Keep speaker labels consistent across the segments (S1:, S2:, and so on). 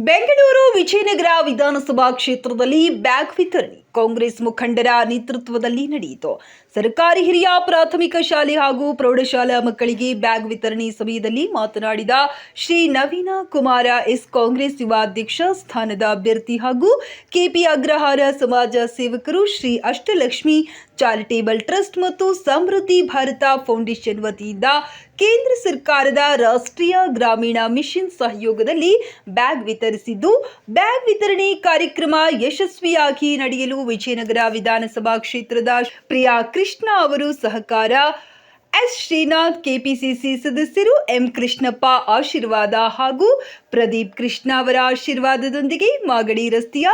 S1: ಬೆಂಗಳೂರು ವಿಜಯನಗರ ವಿಧಾನಸಭಾ ಕ್ಷೇತ್ರದಲ್ಲಿ ಬ್ಯಾಗ್ ವಿತರಣೆ. ಕಾಂಗ್ರೆಸ್ ಮುಖಂಡರ ನೇತೃತ್ವದಲ್ಲಿ ನಡೆಯಿತು. ಸರ್ಕಾರಿ ಹಿರಿಯ ಪ್ರಾಥಮಿಕ ಶಾಲೆ ಹಾಗೂ ಪ್ರೌಢಶಾಲಾ ಮಕ್ಕಳಿಗೆ ಬ್ಯಾಗ್ ವಿತರಣೆ ಸಮಯದಲ್ಲಿ ಮಾತನಾಡಿದ ಶ್ರೀ ನವೀನ ಕುಮಾರ ಎಸ್ ಕಾಂಗ್ರೆಸ್ ಯುವಾಧ್ಯಕ್ಷ, ಸ್ಥಾನದ ಅಭ್ಯರ್ಥಿ ಹಾಗೂ ಕೆಪಿ ಅಗ್ರಹಾರ ಸಮಾಜ ಸೇವಕರು ಶ್ರೀ ಅಷ್ಟಲಕ್ಷ್ಮಿ ಚಾರಿಟೇಬಲ್ ಟ್ರಸ್ಟ್ ಮತ್ತು ಸಮೃದ್ಧಿ ಭಾರತ ಫೌಂಡೇಶನ್ ವತಿಯಿಂದ ಕೇಂದ್ರ ಸರ್ಕಾರದ ರಾಷ್ಟ್ರೀಯ ಗ್ರಾಮೀಣ ಮಿಷನ್ ಸಹಯೋಗದಲ್ಲಿ ಬ್ಯಾಗ್ ವಿತರಿಸಿದ್ದು, ಬ್ಯಾಗ್ ವಿತರಣೆ ಕಾರ್ಯಕ್ರಮ ಯಶಸ್ವಿಯಾಗಿ ನಡೆಯಲು ವಿಜಯನಗರ ವಿಧಾನಸಭಾ ಕ್ಷೇತ್ರದ ಪ್ರಿಯಾ ಕೃಷ್ಣ ಅವರು ಸಹಕಾರ ಎಸ್. ಶ್ರೀನಾಥ್, ಕೆಪಿಸಿಸಿ ಸದಸ್ಯರು ಎಂ. ಕೃಷ್ಣಪ್ಪ ಆಶೀರ್ವಾದ ಹಾಗೂ ಪ್ರದೀಪ್ ಕೃಷ್ಣ ಅವರ ಆಶೀರ್ವಾದದೊಂದಿಗೆ ಮಾಗಡಿ ರಸ್ತೆಯ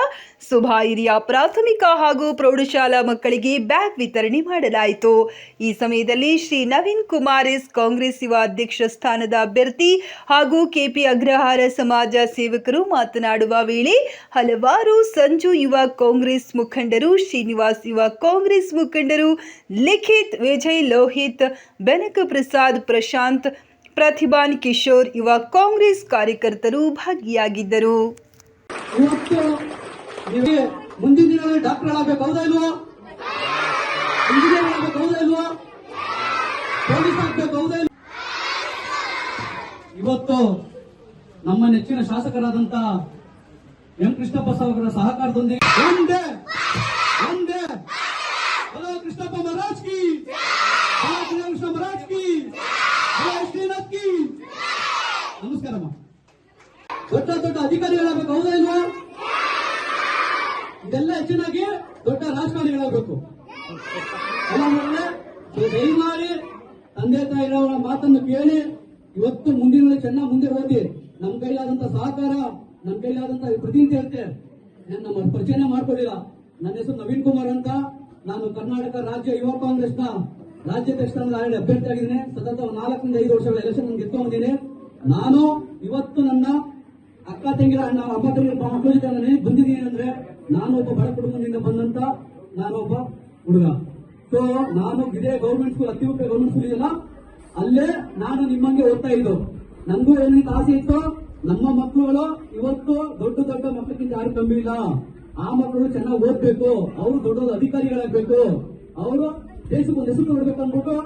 S1: ಸುಭಾ ಹಿರಿಯ ಪ್ರಾಥಮಿಕ ಹಾಗೂ ಪ್ರೌಢಶಾಲಾ ಮಕ್ಕಳಿಗೆ ಬ್ಯಾಗ್ ವಿತರಣೆ ಮಾಡಲಾಯಿತು. ಈ ಸಮಯದಲ್ಲಿ ಶ್ರೀ ನವೀನ್ ಕುಮಾರ್ ಎಸ್. ಕಾಂಗ್ರೆಸ್ ಯುವ ಅಧ್ಯಕ್ಷ ಸ್ಥಾನದ ಅಭ್ಯರ್ಥಿ ಹಾಗೂ ಕೆಪಿ ಅಗ್ರಹಾರ ಸಮಾಜ ಸೇವಕರು ಮಾತನಾಡುವ ವೇಳೆ ಹಲವಾರು ಸಂಜು ಯುವ ಕಾಂಗ್ರೆಸ್ ಮುಖಂಡರು, ಶ್ರೀನಿವಾಸ್ ಯುವ ಕಾಂಗ್ರೆಸ್ ಮುಖಂಡರು, ಲಿಖಿತ್, ವಿಜಯ್ ಲೋಹಿತ್ ಬೆನಕ ಪ್ರಸಾದ್ ಪ್ರಶಾಂತ್, ಪ್ರತಿಭಾನ್ ಕಿಶೋರ್ ಯುವ ಕಾಂಗ್ರೆಸ್ ಕಾರ್ಯಕರ್ತರು ಭಾಗಿಯಾಗಿದ್ದರು.
S2: ಮುಂದಿನ ದಿನಗಳಲ್ಲಿ ಡಾಕ್ಟರ್ ಆಗಬೇಕು, ಹೌದಾ ಇಲ್ವೋ? ಇಂಜಿನಿಯರ್ ಆಗಬೇಕು, ಹೌದಾ ಇಲ್ವೋ? ಪೊಲೀಸ್ ಆಗಬೇಕು, ಹೌದಾ ಇವತ್ತು ನಮ್ಮ ನೆಚ್ಚಿನ ಶಾಸಕರಾದಂತ ಎಂ ಕೃಷ್ಣಪ್ಪ ಸಾಹೇಬರ ಸಹಕಾರದೊಂದಿಗೆ ಒಂದೇ ಒಂದೇ ಹಲೋ ಕೃಷ್ಣಪ್ಪ ಮಹಾರಾಜ್ ಕಿ ಹಲೋ ಕೃಷ್ಣ ಮಹಾರಾಜ್ ಕಿ ಹಲೋ ಶ್ರೀನಾಥ್ ಕಿ ನಮಸ್ಕಾರಮ್ಮ ದೊಡ್ಡ ದೊಡ್ಡ ಅಧಿಕಾರಿಗಳಾಗಬೇಕು, ಹೌದಾ ಇಲ್ವಾ? ಇದೆಲ್ಲ ಹೆಚ್ಚಿನಾಗಿ ದೊಡ್ಡ ರಾಜಕಾರಣಿಗಳಾಗಬೇಕು. ದಯಮಾಡಿ ತಂದೆ ತಾಯಿರವರ ಮಾತನ್ನು ಕೇಳಿ, ಇವತ್ತು ಮುಂದಿನ ಚೆನ್ನಾಗಿ ಮುಂದೆ ಓದಿ ನಮ್ಮ ಕೈಲಾದಂತ ಸಹಕಾರ ನಮ್ಮ ಕೈಲಾದಂತ ಪ್ರತಿನಿಧಿ ಇರುತ್ತೆ ನಮ್ಮ ಪರಿಚಯ ಮಾಡ್ಕೊಳ್ಳಿಲ್ಲ ನನ್ನ ಹೆಸರು ನವೀನ್ ಕುಮಾರ್ ಅಂತ. ನಾನು ಕರ್ನಾಟಕ ರಾಜ್ಯ ಯುವ ಕಾಂಗ್ರೆಸ್ನ ರಾಜ್ಯಾಧ್ಯಕ್ಷ ಅಭ್ಯರ್ಥಿ ಆಗಿದ್ದೇನೆ ಸತತ ನಾಲ್ಕರಿಂದ ಐದು ವರ್ಷಗಳ ಎಲೆಕ್ಷನ್ ಗೆದ್ದು ಬಂದಿದ್ದೇನೆ. ನಾನು ಇವತ್ತು ನನ್ನ ಅಕ್ಕ ತಂಗಿರ ಅಣ್ಣ ಅಪ್ಪ ತಂಗಿರ ಬಂದಿದ್ದೀನಿ ಅಂದ್ರೆ ನಾನು ಒಬ್ಬ ಬಡ ಕುಟುಂಬದಿಂದ ಬಂದಂತ ನಾನೊಬ್ಬ ಹುಡುಗ. ಸೊ ನಾನು ಇದೇ ಗೌರ್ಮೆಂಟ್ ಸ್ಕೂಲ್ ಅತಿ ಉಪಯೋಗ ಗೌರ್ಮೆಂಟ್ ಸ್ಕೂಲ್ ಇದೆಯಲ್ಲ, ಅಲ್ಲೇ ನಾನು ನಿಮ್ಮಂಗೆ ಓದ್ತಾ ಇದ್ದು. ನನಗೂ ಏನಿತ್ತು ಆಸೆ ಇತ್ತು? ನಮ್ಮ ಮಕ್ಕಳುಗಳು ಇವತ್ತು ದೊಡ್ಡ ದೊಡ್ಡ ಮಕ್ಕಳಿಗಿಂತ ಯಾರು ಕಮ್ಮಿ ಇಲ್ಲ. ಆ ಮಕ್ಕಳು ಚೆನ್ನಾಗಿ ಓದ್ಬೇಕು. ಅವರು ದೊಡ್ಡ ದೊಡ್ಡ ಅಧಿಕಾರಿಗಳಾಗಬೇಕು. ಅವರು ದೇಶಕ್ಕೆ ಒಂದು ಹೆಸರು ಕೊಡ್ಬೇಕು ಅಂದ್ಬಿಟ್ಟು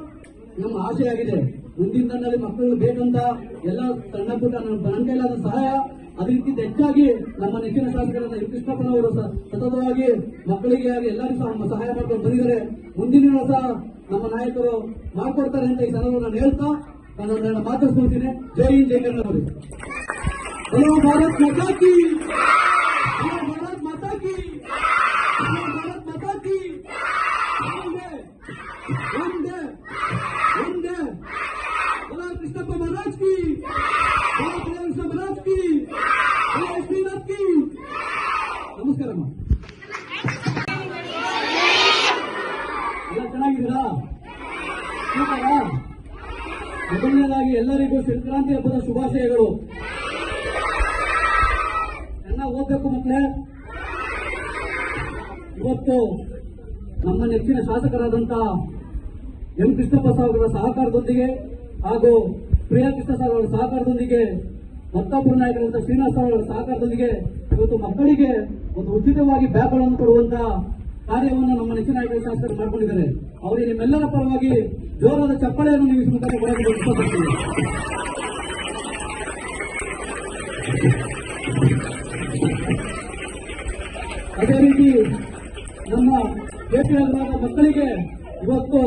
S2: ನಮ್ಮ ಆಸೆ ಆಗಿದೆ. ಮುಂದಿನ ದಿನದಲ್ಲಿ ಮಕ್ಕಳು ಬೇಕಂತ ಎಲ್ಲ ಸಣ್ಣ ಪುಟ್ಟ ನನ್ನ ಸಹಾಯ ಅದಕ್ಕಿಂತ ಹೆಚ್ಚಾಗಿ ನಮ್ಮ ನೆಚ್ಚಿನ ಶಾಸಕರಾದ ಎಂ ಕೃಷ್ಣಪ್ಪನವರು ಸತತವಾಗಿ ಮಕ್ಕಳಿಗೆ ಎಲ್ಲರೂ ಸಹ ಸಹಾಯ ಮಾಡ್ಕೊಂಡು ಬಂದಿದ್ದಾರೆ. ಮುಂದಿನ ದಿನ ಸಹ ನಮ್ಮ ನಾಯಕರು ಮಾಡ್ಕೊಡ್ತಾರೆ ಅಂತ ಈ ಸಲಹೆ ನಾನು ಹೇಳ್ತಾ ನಾನು ನನ್ನ ಮಾತಾಡ್ಕೊಳ್ತೀನಿ ಜೈ ಹಿಂದ್, ಜೈ ಕನ್ನಡ. ಭಾರತ್ ಮೊದಲನೇದಾಗಿ ಎಲ್ಲರಿಗೂ ಸಂಕ್ರಾಂತಿ ಹಬ್ಬದ ಶುಭಾಶಯಗಳು. ಎಲ್ಲ ಓದಬೇಕು ಮಕ್ಕಳೇ? ಇವತ್ತು ನಮ್ಮ ನೆಚ್ಚಿನ ಶಾಸಕರಾದಂತ ಎಂ ಕೃಷ್ಣಪ್ಪ ಅವರ ಸಹಕಾರದೊಂದಿಗೆ ಹಾಗೂ ಪ್ರಿಯಾ ಕೃಷ್ಣ ಸಾಹೇಬ್ ಅವರ ಸಹಕಾರದೊಂದಿಗೆ ಮತ್ತೊಬ್ಬರು ನಾಯಕರಂತ ಶ್ರೀನಿವಾಸ ಅವರ ಸಹಕಾರದೊಂದಿಗೆ ಇವತ್ತು ಮಕ್ಕಳಿಗೆ ಒಂದು ಉಚಿತವಾಗಿ ಬ್ಯಾಗ್ಗಳನ್ನು ಕೊಡುವಂತ ಕಾರ್ಯವನ್ನು ನಮ್ಮ ನೆಚ್ಚಿನ ನಾಯಕರ ಶಾಸಕರು ಮಾಡಿಕೊಂಡಿದ್ದಾರೆ. ಅವರಿಗೆ ನಿಮ್ಮೆಲ್ಲರ ಪರವಾಗಿ ಜೋರಾದ ಚಪ್ಪಳೆಯನ್ನು ನೀವು ಅದೇ ರೀತಿ ನಮ್ಮ ಕೆಪಿಎಲ್ರಾದ ಮಕ್ಕಳಿಗೆ ಇವತ್ತು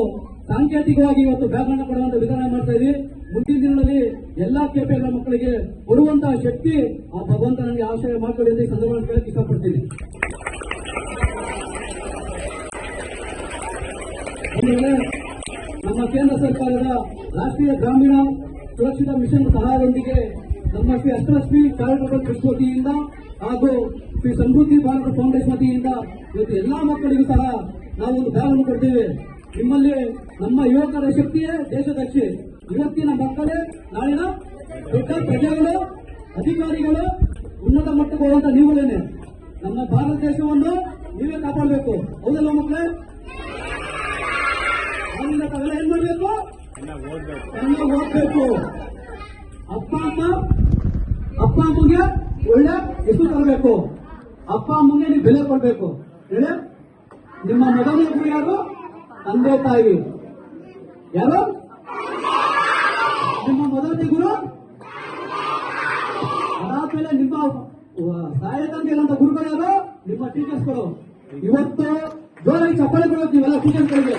S2: ಸಾಂಕೇತಿಕವಾಗಿ ಇವತ್ತು ಬ್ಯಾಗ್ರೌಂಡ್ ಕೊಡುವಂತ ವಿಧಾನ ಮಾಡ್ತಾ ಇದ್ದೀವಿ. ಮುಂದಿನ ದಿನಗಳಲ್ಲಿ ಎಲ್ಲಾ ಕೆಪಿಎಲ್ ಮಕ್ಕಳಿಗೆ ಕೊಡುವಂತಹ ಶಕ್ತಿ ಆ ಭಗವಂತ ನನಗೆ ಆಶ್ರಯ ಮಾಡಿಕೊಳ್ಳಿ ಅಂತ ಕೇಳಕ್ಕೆ ಇಷ್ಟಪಡ್ತೀನಿ. ವೇಳೆ ನಮ್ಮ ಕೇಂದ್ರ ಸರ್ಕಾರದ ರಾಷ್ಟ್ರೀಯ ಗ್ರಾಮೀಣ ಸುರಕ್ಷಿತ ಮಿಷನ್ ಸಹಾಯದೊಂದಿಗೆ ನಮ್ಮ ಶ್ರೀ ಅಷ್ಟಲಕ್ಷ್ಮಿ ಚಾರಿಟಬಲ್ ಟ್ರಸ್ಟ್ ವತಿಯಿಂದ ಹಾಗೂ ಶ್ರೀ ಸಮೃದ್ಧಿ ಭಾರತ ಫೌಂಡೇಶನ್ ವತಿಯಿಂದ ಇವತ್ತು ಎಲ್ಲಾ ಮಕ್ಕಳಿಗೂ ಸಹ ನಾವು ಒಂದು ಬ್ಯಾಗ್ ಕೊಡ್ತೇವೆ. ನಿಮ್ಮಲ್ಲಿ ನಮ್ಮ ಯುವಕರ ಶಕ್ತಿಯೇ ದೇಶದ ಶಕ್ತಿ. ಇವತ್ತಿನ ಮಕ್ಕಳೇ, ನಾಳಿನ ದೊಡ್ಡ ಪ್ರಜೆಗಳು, ಅಧಿಕಾರಿಗಳು, ಉನ್ನತ ಮಟ್ಟಕ್ಕೆ ಹೋಗುವಂತ ನೀವುಗಳೇನೆ. ನಮ್ಮ ಭಾರತ ದೇಶವನ್ನು ನೀವೇ ಕಾಪಾಡಬೇಕು. ಹೌದಲ್ಲ ಮಕ್ಕಳೇ? ಅವರಿಂದ ತಾವೆಲ್ಲ ಏನ್ ಮಾಡ್ಬೇಕು ಎಲ್ಲ ಓದ್ಬೇಕು. ಅಪ್ಪ ಅಮ್ಮ ಅಪ್ಪ ಅಮ್ಮಗೆ ಒಳ್ಳೆ ಹೆಸರು ತರಬೇಕು. ಅಪ್ಪ ಅಮ್ಮಗೆ ನೀವು ಬೆಲೆ ಕೊಡಬೇಕು. ಹೇಳಿ? ನಿಮ್ಮ ಮೊದಲನೇ ಗುರು ಯಾರು? ತಂದೆ ತಾಯಿ. ಯಾರು? ನಿಮ್ಮ ಮೊದಲನೇ ಗುರು? ಅದಾದ್ಮೇಲೆ ನಿಮ್ಮ ತಂದೆಗಳಂತ ಗುರುಗಳು ಯಾರು? ನಿಮ್ಮ ಟೀಚರ್ಸ್ಗಳು ಇವತ್ತು ಜೋರಾಗಿ ಚಪ್ಪಾಳೆ ಕೊಡೋದು ನೀವೆಲ್ಲ ಟೀಚರ್ಸ್ಗಳಿಗೆ